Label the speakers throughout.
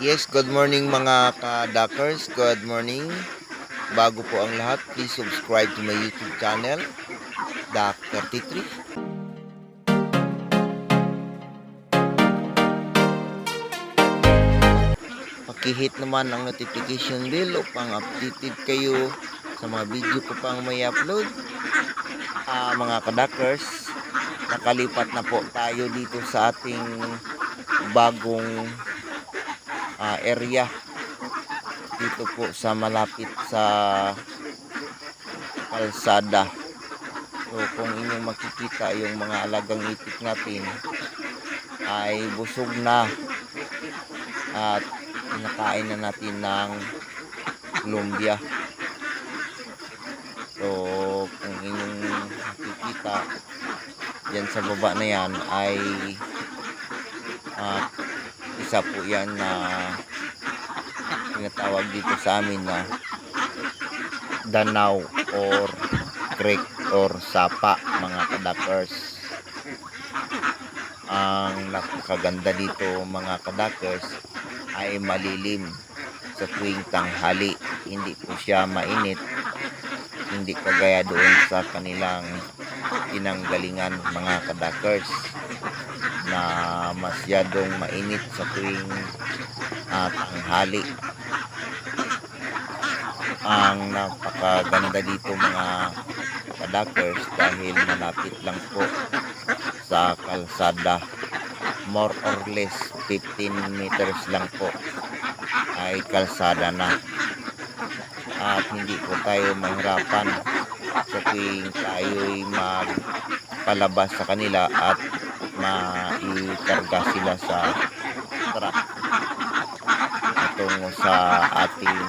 Speaker 1: Yes, good morning mga ka-duckers. Good morning. Bago po ang lahat, please subscribe to my YouTube channel, Duck 33. Pakihit naman ang notification bell upang updated kayo sa mga video ko pang may upload. Ah, mga ka-duckers, nakalipat na po tayo dito sa ating bagong ah, area dito po sa malapit sa kalsada. So kung inyong makikita yung mga alagang itik natin ay busog na at pinakain na natin ng lumbia. So kung inyong makikita yan sa baba na yan ay ah, isa po yan na tinatawag dito sa amin na danaw or creek or sapa mga kadakers. Ang nakakaganda dito mga kadakers ay malilim sa tuwing tanghali. Hindi po siya mainit. Hindi kagaya doon sa kanilang pinanggalingan mga kadakers masyadong mainit sa tuwing uh, tanghali. Ang napakaganda dito mga kadakers dahil malapit lang po sa kalsada. More or less 15 meters lang po ay kalsada na. At hindi po tayo mahirapan sa tuwing tayo'y magpalabas sa kanila at maikarga sila sa truck. Tungo sa ating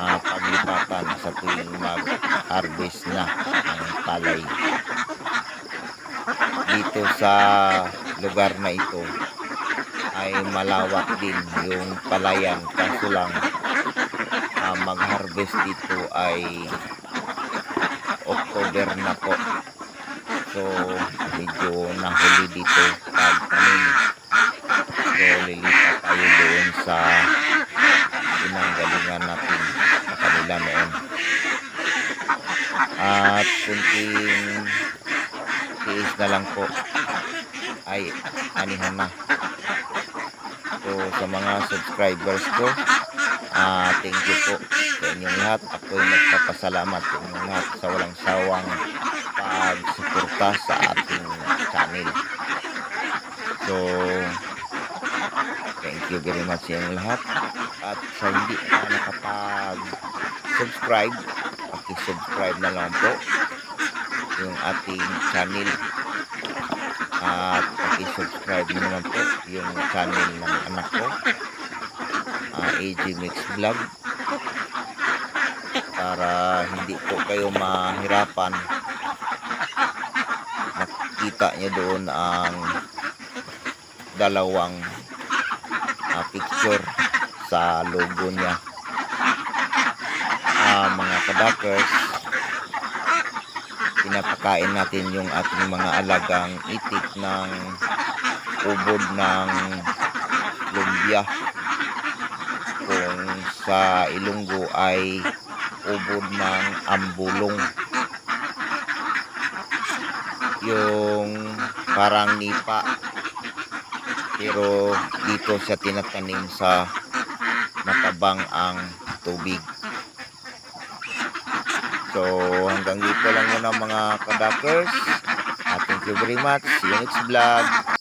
Speaker 1: uh, paglipatan sa tuwing mag-harvest na ang palay. Dito sa lugar na ito ay malawak din yung palayan. Kaso lang uh, mag-harvest dito ay October na po so medyo nahuli dito pag tanim so lilipat tayo doon sa pinanggalingan natin sa kanila noon. At kunting tiis na lang po. Ay anihan na. So sa mga subscribers ko ah thank you po sa inyong lahat. Ako'y nagpapasalamat sa inyong lahat sa walang sawang pagsuporta sa ating channel. So thank you very much sa lahat. At sa hindi pa nakapag subscribe na lang po yung ating channel. At paki-subscribe na naman po yung channel ng anak ko uh, AG Mix Vlog. Para hindi po kayo mahirapan makikita nyo doon ang dalawang uh, picture sa logo niya. Uh, mga kadakers pinapakain natin yung ating mga alagang itik ng ubod ng lumbia kung sa ilunggo ay ubod ng ambulong yung parang nipa. Pero dito siya tinatanim sa matabang ang tubig. So hanggang dito lang muna mga kadakers. Uh, thank you very much. See you next vlog